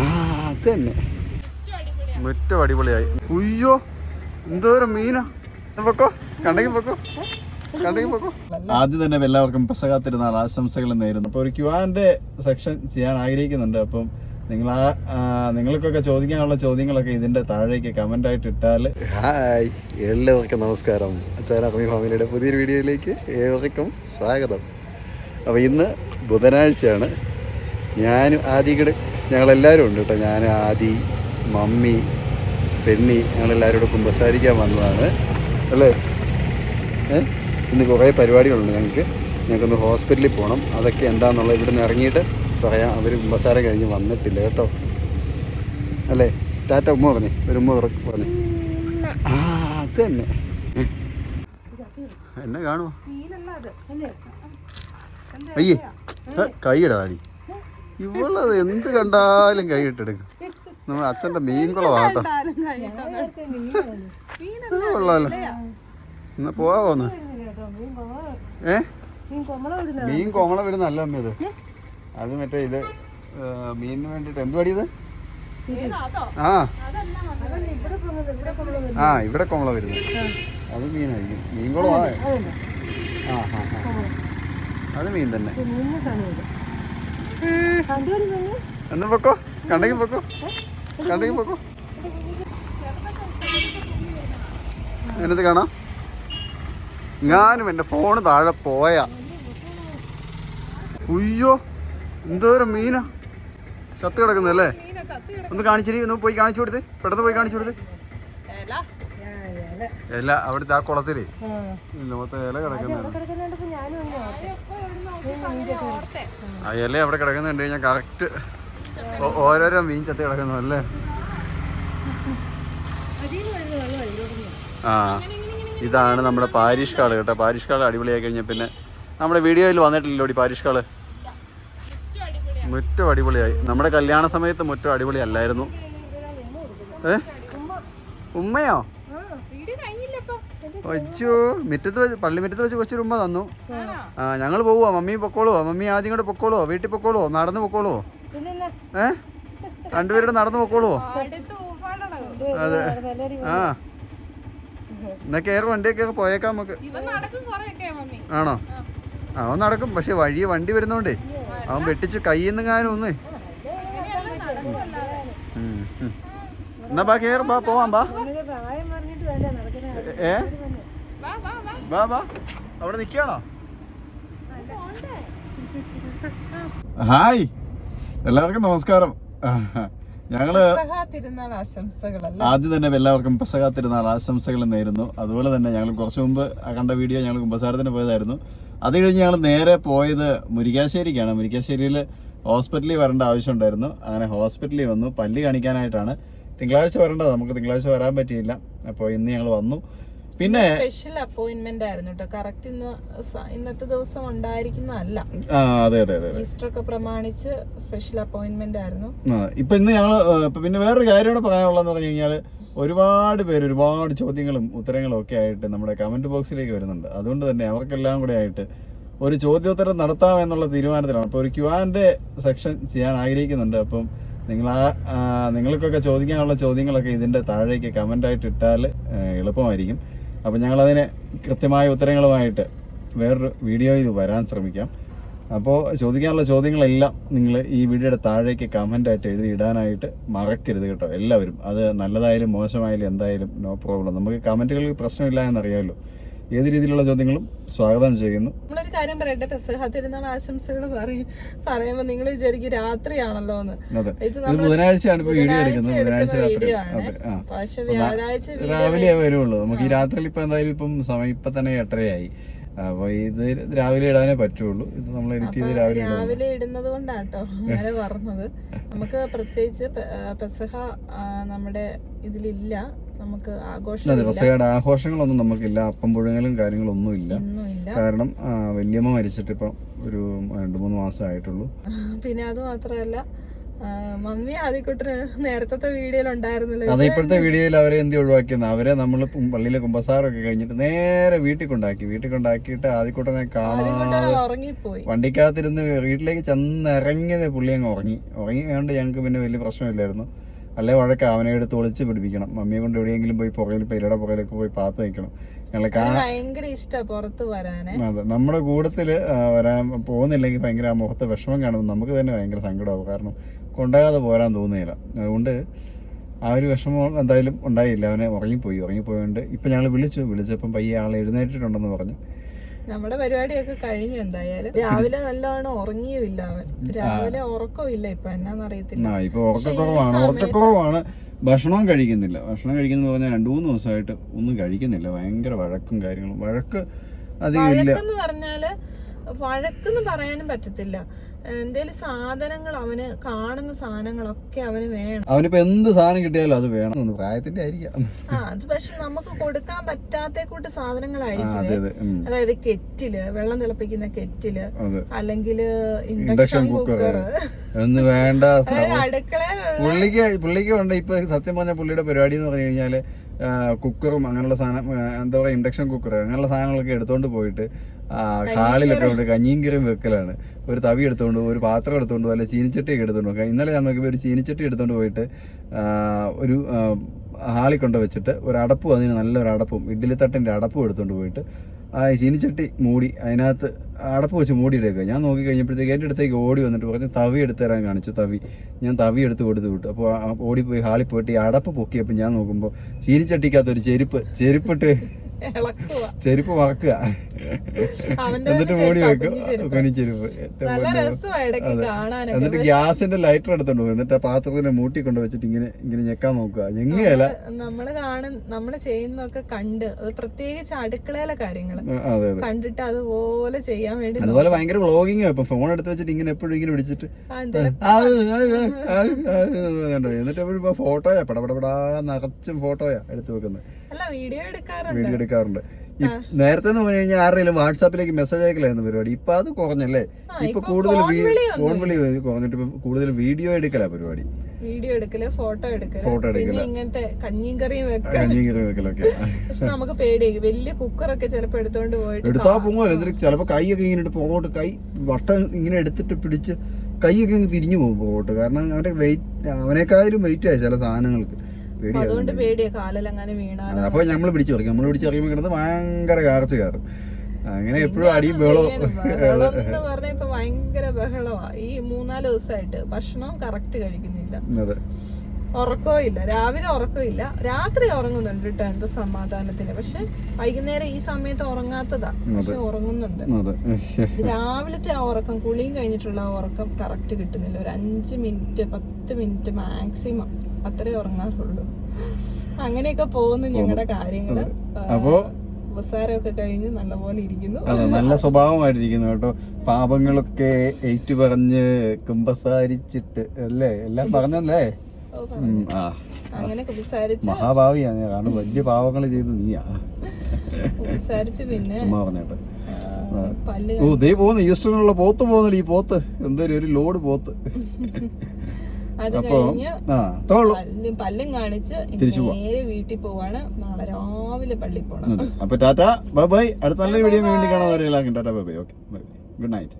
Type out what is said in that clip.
ആ അത് തന്നെ. മുറ്റം അടിപൊളിയായി. ഉയ്യോ എന്തോരം മീനാ. പൊക്കോ കണ്ടെങ്കിൽ പൊക്കോ. ആദ്യം തന്നെ എല്ലാവർക്കും പെസക തിരുനാൾ ആശംസകൾ നേരുന്നു. അപ്പോൾ ഒരു ക്യുവാന്റെ സെക്ഷൻ ചെയ്യാൻ ആഗ്രഹിക്കുന്നുണ്ട്. അപ്പം നിങ്ങൾ ആ നിങ്ങൾക്കൊക്കെ ചോദിക്കാനുള്ള ചോദ്യങ്ങളൊക്കെ ഇതിന്റെ താഴേക്ക് കമന്റ് ആയിട്ട് ഇട്ടാൽ ഹായ് എല്ലാവർക്കും നമസ്കാരം. അച്ചാരമ്മി ഫാമിലിയുടെ പുതിയൊരു വീഡിയോയിലേക്ക് ഏവർക്കും സ്വാഗതം. അപ്പോൾ ഇന്ന് ബുധനാഴ്ചയാണ്. ഞാനും ആദികട് ഞങ്ങളെല്ലാവരും ഉണ്ട് കേട്ടോ. ഞാൻ ആദി മമ്മി പെണ്ണി ഞങ്ങളെല്ലാവരും കൂടെ കുമ്പസാരിക്കാൻ വന്നതാണ്. അല്ലേ? ഏ? ഇന്ന് കുറേ പരിപാടികളുണ്ട് ഞങ്ങൾക്ക്. ഞങ്ങൾക്കൊന്ന് ഹോസ്പിറ്റലിൽ പോകണം. അതൊക്കെ എന്താണെന്നുള്ളത് ഇവിടെ നിന്ന് ഇറങ്ങിയിട്ട് പറയാം. അവർ കുമ്പസാരം കഴിഞ്ഞ് വന്നിട്ടില്ല കേട്ടോ. അല്ലേ? ടാറ്റ ഉമ്മ പറഞ്ഞേ. ഒരു ഉമ്മ പറഞ്ഞേ. ആ അത് തന്നെ. എന്നെ കാണുമോ അയ്യേ. കൈയിടാ അടി ഇവളത് എന്ത് കണ്ടാലും കൈ ഇട്ടെടുക്കും. നമ്മുടെ അച്ഛന്റെ മീൻ കുളമാട്ടോ കൊള്ളാലോ. എന്നാ പോവാന്ന് ഏ? മീൻ കോമള വിടുന്ന അല്ല അമ്മ ഇത്. അത് മറ്റേ ഇത് മീനിന് വേണ്ടിട്ട് എന്ത് പടിയത് ആ. ആ ഇവിടെ കോമള വരുന്നത്. അത് മീനായിരിക്കും. മീൻ കുളമാ ആ ആ. ആ അത് മീൻ തന്നെ. എന്നാ പൊക്കോ? കണ്ടെങ്കിൽ പൊക്കോ? കണ്ടെങ്കിൽ പൊക്കോ? എന്നിട്ട് കാണാം. ഞാനും എന്റെ ഫോണ് താഴെ പോയാ. ഉയ്യോ എന്തോരം മീനാ. ചത്ത് കിടക്കുന്നല്ലേ ഒന്ന് കാണിച്ചിരി ഒന്ന് പോയി കാണിച്ചു കൊടുത്ത്. പെട്ടെന്ന് പോയി കാണിച്ചു കൊടുത്തേ. ഇല അവിടുത്തെ ആ കുളത്തിൽ? ഇല്ല മൊത്തം ഇല കിടക്കുന്നുണ്ട്. ആ. ഇല അവിടെ കിടക്കുന്നുണ്ട് ഞാൻ കറക്റ്റ് ഓരോരോ മീൻ ചത്ത് കിടക്കുന്നു അല്ലേ? ആ ഇതാണ് നമ്മുടെ പാരിഷ് കാൾ കേട്ടോ. പാരിഷ് കാൾ അടിപൊളിയായി കഴിഞ്ഞാൽ പിന്നെ നമ്മുടെ വീഡിയോയിൽ വന്നിട്ടില്ലല്ലോ ഈ പാരിഷ് കാൾ? മുറ്റം അടിപൊളിയായി. നമ്മുടെ കല്യാണ സമയത്ത് മുറ്റം അടിപൊളി അല്ലായിരുന്നു ഏ? ഉമ്മയോ? അയ്യോ മുറ്റത്ത് വെച്ച് പള്ളിമുറ്റത്ത് വെച്ച് കൊച്ചൊരു ഉമ്മ തന്നു. ആ ഞങ്ങൾ പോവുക മമ്മി പൊക്കോളുവോ? മമ്മി ആദ്യം കൂടെ പൊക്കോളുവോ? വീട്ടിൽ പൊക്കോളുവോ? നടന്ന് പൊക്കോളുവോ? ഏ? രണ്ടുപേരുടെ നടന്ന് പൊക്കോളുവോ? അതെ. ആ. എന്നാ കയറി വണ്ടിയൊക്കെ കയറി പോയേക്കാം നമുക്ക്. ആണോ? അവൻ നടക്കും. പക്ഷെ വഴി വണ്ടി വരുന്നോണ്ടേ. അവൻ വെട്ടിച്ച് കയ്യിൽ നിന്ന് കാനും ഒന്ന്. എന്നാ ബാ കയറി ബാ പോവാം ബാ. ഏ? അവിടെ നിൽക്കുകയാണോ? ഹായ്. എല്ലാവർക്കും നമസ്കാരം. ഞങ്ങൾ ആദ്യം തന്നെ എല്ലാവർക്കും പെസക തിരുനാൾ ആശംസകൾ നേരുന്നു. അതുപോലെ തന്നെ ഞങ്ങൾ കുറച്ചു മുമ്പ് കണ്ട വീഡിയോ ഞങ്ങൾ കുമ്പസാരത്തിന് പോയതായിരുന്നു. അത് കഴിഞ്ഞ് ഞങ്ങൾ നേരെ പോയത് മുരിക്കാശ്ശേരിക്കാണ്. മുരിക്കാശ്ശേരിയിൽ ഹോസ്പിറ്റലിൽ വരേണ്ട ആവശ്യമുണ്ടായിരുന്നു അങ്ങനെ ഹോസ്പിറ്റലിൽ വന്നു. പല്ല് കാണിക്കാനായിട്ടാണ് തിങ്കളാഴ്ച വരേണ്ടത്. നമുക്ക് തിങ്കളാഴ്ച വരാൻ പറ്റിയില്ല. അപ്പോൾ ഇന്ന് ഞങ്ങൾ വന്നു. പിന്നെ സ്പെഷ്യൽ അപ്പോയിന്റ്മെന്റ് ആയിരുന്നു കേട്ടോ കറക്റ്റ് ഇന്ന് ഇന്നത്തെ ദിവസം ഉണ്ടായിരിക്കുന്നതല്ല. അതെ അതെ അതെ ഈസ്റ്റർ ഒക്കെ പ്രമാണിച്ച് സ്പെഷ്യൽ അപ്പോയിന്റ്മെന്റ് ആയിരുന്നു. ഇപ്പൊ ഇന്ന് ഞങ്ങൾ പിന്നെ വേറൊരു കാര്യം കൂടെ പറയാനുള്ളതെന്ന് പറഞ്ഞു കഴിഞ്ഞാൽ ഒരുപാട് പേര് ഒരുപാട് ചോദ്യങ്ങളും ഉത്തരങ്ങളും ഒക്കെ ആയിട്ട് നമ്മുടെ കമന്റ് ബോക്സിലേക്ക് വരുന്നുണ്ട്. അതുകൊണ്ട് തന്നെ അവർക്കെല്ലാം കൂടെ ആയിട്ട് ഒരു ചോദ്യോത്തരം നടത്താം എന്നുള്ള തീരുമാനത്തിലാണ്. അപ്പോൾ ഒരു ക്യുആന്റെ സെക്ഷൻ ചെയ്യാൻ ആഗ്രഹിക്കുന്നുണ്ട്. അപ്പം നിങ്ങൾ ആ നിങ്ങൾക്കൊക്കെ ചോദിക്കാനുള്ള ചോദ്യങ്ങളൊക്കെ ഇതിന്റെ താഴേക്ക് കമന്റ് ആയിട്ട് ഇട്ടാൽ എളുപ്പമായിരിക്കും. അപ്പം ഞങ്ങളതിന് കൃത്യമായ ഉത്തരങ്ങളുമായിട്ട് വേറൊരു വീഡിയോയിൽ വരാൻ ശ്രമിക്കാം. അപ്പോൾ ചോദിക്കാനുള്ള ചോദ്യങ്ങളെല്ലാം നിങ്ങൾ ഈ വീഡിയോയുടെ താഴേക്ക് കമന്റായിട്ട് എഴുതി ഇടാനായിട്ട് മറക്കരുത് കേട്ടോ. എല്ലാവരും. അത് നല്ലതായാലും മോശമായാലും എന്തായാലും നോ പ്രോബ്ലം നമുക്ക് കമന്റുകളിൽ പ്രശ്നമില്ല എന്നറിയാമല്ലോ ഏത് രീതിയിലുള്ള ചോദ്യങ്ങളും സ്വാഗതം ചെയ്യുന്നു. നമ്മളൊരു കാര്യം പറയട്ടെ പെസഹ തിരുനാൾ ആശംസകൾ പറയും പറയുമ്പോ നിങ്ങൾ വിചാരിക്കും രാത്രിയാണല്ലോ എന്ന്. ഇത് ബുധനാഴ്ചയാണ് വീഡിയോ എടുക്കുന്നത്. ബുധനാഴ്ച രാത്രി. പക്ഷെ വ്യാഴാഴ്ച രാവിലെ വരുള്ളൂ. നമുക്ക് ഈ രാത്രിയിൽ ഇപ്പൊ എന്തായാലും ഇപ്പം സമയം ഇപ്പൊ തന്നെ എട്ടരയായി. അപ്പൊ ഇത് രാവിലെ ഇടാനേ പറ്റുള്ളൂ. ഇത് നമ്മൾ എഡിറ്റ് ചെയ്ത് രാവിലെ രാവിലെ ഇടുന്നത് കൊണ്ടാട്ടോ അങ്ങനെ പറഞ്ഞത്. നമുക്ക് പ്രത്യേകിച്ച് പെസഹ നമ്മുടെ ഇതിലില്ല. നമുക്ക് അതെ ആഘോഷങ്ങളൊന്നും നമുക്കില്ല. അപ്പം പുഴുങ്ങലും കാര്യങ്ങളൊന്നും ഇല്ല കാരണം വല്യമ്മ മരിച്ചിട്ട് ഇപ്പം ഒരു രണ്ട് മൂന്ന് മാസം ആയിട്ടുള്ളൂ പിന്നെ അത് മാത്രമല്ല മമ്മി ആദ്യക്കൂട്ടിന് നേരത്തെ വീഡിയോയിൽ ഉണ്ടായിരുന്നല്ലോ. അത് ഇപ്പോഴത്തെ വീഡിയോയിൽ അവരെ എന്ത് ഒഴിവാക്കിയെന്ന്? അവരെ നമ്മൾ പള്ളിയിലെ കുമ്പസാറൊക്കെ കഴിഞ്ഞിട്ട് നേരെ വീട്ടിൽ കൊണ്ടാക്കി. വീട്ടിൽ കൊണ്ടാക്കിയിട്ട് ആദ്യക്കൂട്ടനെ കാണാതെ ഉറങ്ങിപ്പോയി. വണ്ടിക്കകത്തിരുന്ന് വീട്ടിലേക്ക് ചെന്ന് ഇറങ്ങിയത് പുള്ളി അങ്ങ് ഉറങ്ങി. ഉറങ്ങി കണ്ട് ഞങ്ങൾക്ക് പിന്നെ വലിയ പ്രശ്നമില്ലായിരുന്നു. അല്ലെ വഴക്ക് അവനെ എടുത്ത് ഒളിച്ച് പിടിപ്പിക്കണം. മമ്മിയെ കൊണ്ട് എവിടെയെങ്കിലും പോയി പുറകിൽ പെരയുടെ പുറകിലൊക്കെ പോയി പാത്ത് നിൽക്കണം ഭയങ്കര പുറത്ത് വരാനെ. അതെ. നമ്മുടെ കൂട്ടത്തിൽ വരാൻ പോകുന്നില്ലെങ്കിൽ ഭയങ്കര ആ മുഖത്ത് വിഷമം കാണുമ്പോൾ നമുക്ക് തന്നെ ഭയങ്കര സങ്കടമാവും കാരണം കൊണ്ടാകാതെ പോരാൻ തോന്നുന്നില്ല. അതുകൊണ്ട് ആ ഒരു വിഷമം എന്തായാലും ഉണ്ടായില്ല. അവനെ ഉറങ്ങിപ്പോയി. ഉറങ്ങിപ്പോയോണ്ട് ഇപ്പം ഞങ്ങൾ വിളിച്ചു. വിളിച്ചപ്പം പയ്യെ ആൾ എഴുന്നേറ്റിട്ടുണ്ടെന്ന് പറഞ്ഞു. നമ്മുടെ പരിപാടിയൊക്കെ കഴിഞ്ഞു എന്തായാലും. രാവിലെ നല്ലവണ്ണം ഉറങ്ങിയുമില്ല അവൻ. രാവിലെ ഉറക്കമില്ല ഇപ്പൊ എന്നാന്നറിയത്തില്ല ഇപ്പൊ ഉറക്കക്കുറവാണ് ഉറക്കക്കുറവാണ്. ഭക്ഷണവും കഴിക്കുന്നില്ല. ഭക്ഷണം കഴിക്കുന്ന പറഞ്ഞാൽ രണ്ടു മൂന്ന് ദിവസമായിട്ട് ഒന്നും കഴിക്കുന്നില്ല. ഭയങ്കര വഴക്കും കാര്യങ്ങളും. വഴക്ക് അധികം ഇല്ല. വഴക്കെന്ന് പറഞ്ഞാൽ വഴക്കെന്ന് പറയാനും പറ്റത്തില്ല. എന്തേലും സാധനങ്ങൾ അവന് കാണുന്ന സാധനങ്ങളൊക്കെ അവന് വേണം. അവനിപ്പോ എന്ത് സാധനം കിട്ടിയാലും അത് വേണം. പ്രായത്തിന്റെ ആയിരിക്കാം. ആ അത് പക്ഷെ നമുക്ക് കൊടുക്കാൻ പറ്റാത്ത കൂട്ട് സാധനങ്ങളായിരിക്കും. അതായത് കെറ്റിൽ വെള്ളം തിളപ്പിക്കുന്ന കെറ്റിൽ അല്ലെങ്കിൽ ഇൻഡക്ഷൻ കുക്കർ ഒന്ന് എന്ന് വേണ്ട പുള്ളിക്ക് പുള്ളിക്ക് ഉണ്ട് ഇപ്പൊ സത്യം പറഞ്ഞ പുള്ളിയുടെ പരിപാടി എന്ന് പറഞ്ഞു കഴിഞ്ഞാൽ കുക്കറും അങ്ങനെയുള്ള സാധനം എന്താ പറയാ ഇൻഡക്ഷൻ കുക്കർ അങ്ങനെയുള്ള സാധനങ്ങളൊക്കെ എടുത്തോണ്ട് പോയിട്ട് ഹാളിലൊക്കെ കൊണ്ട് കഞ്ഞിയും കറിയും വെക്കലാണ്. ഒരു തവി എടുത്തുകൊണ്ട് ഒരു പാത്രം എടുത്തുകൊണ്ട് ചീനിച്ചട്ടി ചീനിച്ചട്ടിയൊക്കെ എടുത്തോണ്ട് പോകും. ഇന്നലെ ഞാൻ നോക്കിയപ്പോൾ ഒരു ചീനിച്ചട്ടി എടുത്തുകൊണ്ട് പോയിട്ട് ഒരു ഹാളി ഹാളിൽ കൊണ്ട് വെച്ചിട്ട് ഒരു അടപ്പും അതിന് നല്ലൊരു അടപ്പും ഇഡ്ഡലി തട്ടിന്റെ അടപ്പും എടുത്തുകൊണ്ട് പോയിട്ട് ആ ചീനിച്ചട്ടി മൂടി അതിനകത്ത് അടപ്പ് വെച്ച് മൂടിയിട്ടേക്കുക ഞാൻ നോക്കി കഴിഞ്ഞപ്പോഴത്തേക്ക് എന്റെ അടുത്തേക്ക് ഓടി വന്നിട്ട് പറഞ്ഞ് തവി എടുത്ത് തരാൻ കാണിച്ചു തവി. ഞാൻ തവി എടുത്ത് കൊടുത്തു വിട്ടു. അപ്പോൾ ഓടിപ്പോയി ഹാളിൽ പോയിട്ട് ഈ അടപ്പ് പൊക്കിയപ്പോൾ ഞാൻ നോക്കുമ്പോൾ ചീനിച്ചട്ടിക്കകത്ത് ഒരു ചെരുപ്പ് ചെരുപ്പിട്ട് ചെരുപ്പ് വറക്കുക അവന്റെ എന്നിട്ട് മൂടി വെക്കും. കുഞ്ഞി ചെരുപ്പ്. എന്നിട്ട് ഗ്യാസിന്റെ ലൈറ്റർ എടുത്തോണ്ട് പോകും. എന്നിട്ട് ആ പാത്രത്തിന്റെ മൂട്ടി കൊണ്ട് വെച്ചിട്ട് ഇങ്ങനെ ഇങ്ങനെ ഞെക്കാൻ നോക്കുക. ഞെങ്ങുകയല്ല. നമ്മൾ കാണും നമ്മൾ ചെയ്യുന്നൊക്കെ കണ്ട്. അത് പ്രത്യേകിച്ച് അടുക്കളയിലെ കാര്യങ്ങൾ. കണ്ടിട്ട് അതുപോലെ ചെയ്യാൻ വേണ്ടി അതുപോലെ ഭയങ്കര വ്ളോഗിങ് ഇപ്പൊ. ഫോൺ എടുത്ത് വെച്ചിട്ട് ഇങ്ങനെ എപ്പോഴും ഇങ്ങനെ പിടിച്ചിട്ട് എന്നിട്ട് എപ്പോഴും ഫോട്ടോയാ. പടപടപടാ നിറച്ചും ഫോട്ടോയാ എടുത്തു വെക്കുന്നത്. വീഡിയോ എടുക്കാറുണ്ട്. വീഡിയോ എടുക്കാറുണ്ട് ഈ നേരത്തെ എന്ന് പറഞ്ഞു കഴിഞ്ഞാൽ ആരുടെയും വാട്സാപ്പിലേക്ക് മെസ്സേജ് അയക്കലായിരുന്നു പരിപാടി. ഇപ്പൊ അത് കുറഞ്ഞല്ലേ? ഇപ്പൊ കൂടുതൽ ഫോൺ വിളി കുറഞ്ഞിട്ട് ഇപ്പൊ കൂടുതൽ വീഡിയോ എടുക്കലാ പരിപാടി. വീഡിയോ എടുക്കൽ ഫോട്ടോ എടുക്കൽ ഫോട്ടോ എടുക്കൽ. ഇങ്ങനത്തെ കഞ്ഞിയും കറിയും വെക്കൽ കഞ്ഞിയും കറി വെക്കലൊക്കെ. പക്ഷെ നമുക്ക് പേടിയായി. വലിയ കുക്കറൊക്കെ ചിലപ്പോ എടുത്തോണ്ട് പോയിട്ട് എടുത്താ പോകുമല്ലോ എന്നിട്ട് ചിലപ്പോ കൈയൊക്കെ ഇങ്ങനെ പുറകോട്ട് കൈ വട്ടം ഇങ്ങനെ എടുത്തിട്ട് പിടിച്ച് കൈയൊക്കെ ഇങ്ങനെ തിരിഞ്ഞു പോകും പുറകോട്ട് കാരണം അവന്റെ വെയിറ്റ് അവനേക്കാളും വെയിറ്റ് ആയി ചില സാധനങ്ങൾക്ക്. അതുകൊണ്ട് പേടിയാ കാലിലെങ്ങനെ വീണാലും അപ്പൊ നമ്മൾ പിടിച്ചു പറിക്കും. നമ്മൾ പിടിച്ചു പറയുമ്പോ കിടന്ന് ഭയങ്കര കാർച്ച് കയറും അങ്ങനെ എപ്പോഴും അടിയും ബഹളവും. ബഹളം എന്ന് പറഞ്ഞ ഇപ്പൊ ഭയങ്കര ബഹളമാ ഈ മൂന്നാൽ ദിവസമായിട്ട് ഭക്ഷണവും കറക്റ്റ് കഴിക്കുന്നില്ല. അതെ. ഉറക്കവും ഇല്ല. രാവിലെ ഉറക്കവും ഇല്ല. രാത്രി ഉറങ്ങുന്നുണ്ട് കേട്ടോ എന്തോ സമാധാനത്തിന്. പക്ഷെ വൈകുന്നേരം ഈ സമയത്ത് ഉറങ്ങാത്തതാ. പക്ഷെ ഉറങ്ങുന്നുണ്ട്. രാവിലത്തെ ആ ഉറക്കം കുളിയും കഴിഞ്ഞിട്ടുള്ള ആ ഉറക്കം കറക്റ്റ് കിട്ടുന്നില്ല. ഒരു അഞ്ച് മിനിറ്റ് പത്ത് മിനിറ്റ് മാക്സിമം. അത്രേ ഉറങ്ങാറുള്ളൂ. അങ്ങനെയൊക്കെ പോകുന്നു ഞങ്ങളുടെ കാര്യങ്ങൾ. അപ്പോ ഉപസാരമൊക്കെ കഴിഞ്ഞ് നല്ലപോലെ ഇരിക്കുന്നു. അതെ നല്ല സ്വഭാവമായിട്ടിരിക്കുന്നു കേട്ടോ. പാപങ്ങളൊക്കെ ഏറ്റു പറഞ്ഞ് കുമ്പസാരിച്ചിട്ട് അല്ലേ? എല്ലാം പറഞ്ഞല്ലേ? അങ്ങനെ കുമ്പസാരിച്ച് മഹാഭാവിയാ നീ കാരണം വലിയ പാവങ്ങൾ ചെയ്ത് നീയാ. കുമ്പസാരിച്ച് പിന്നെ ചുമ്മാ പറഞ്ഞേട്ടെ. ഓ ദേ പോകുന്നു. ഈസ്റ്ററിനുള്ള പോത്ത് പോകുന്നില്ല ഈ പോത്ത്. എന്തൊരു ഒരു ലോഡ് പോത്ത്. അത് അപ്പൊ കഴിഞ്ഞ് പല്ലും പല്ലും കാണിച്ച് തിരിച്ചു നേരെ വീട്ടിൽ പോവാണ്. നാളെ രാവിലെ പള്ളിയിൽ പോണം. അപ്പൊ ടാറ്റ ബൈ ബൈ. അടുത്ത നല്ല വീഡിയോ വേണ്ടി കാണാൻ tata bye bye. Okay good night.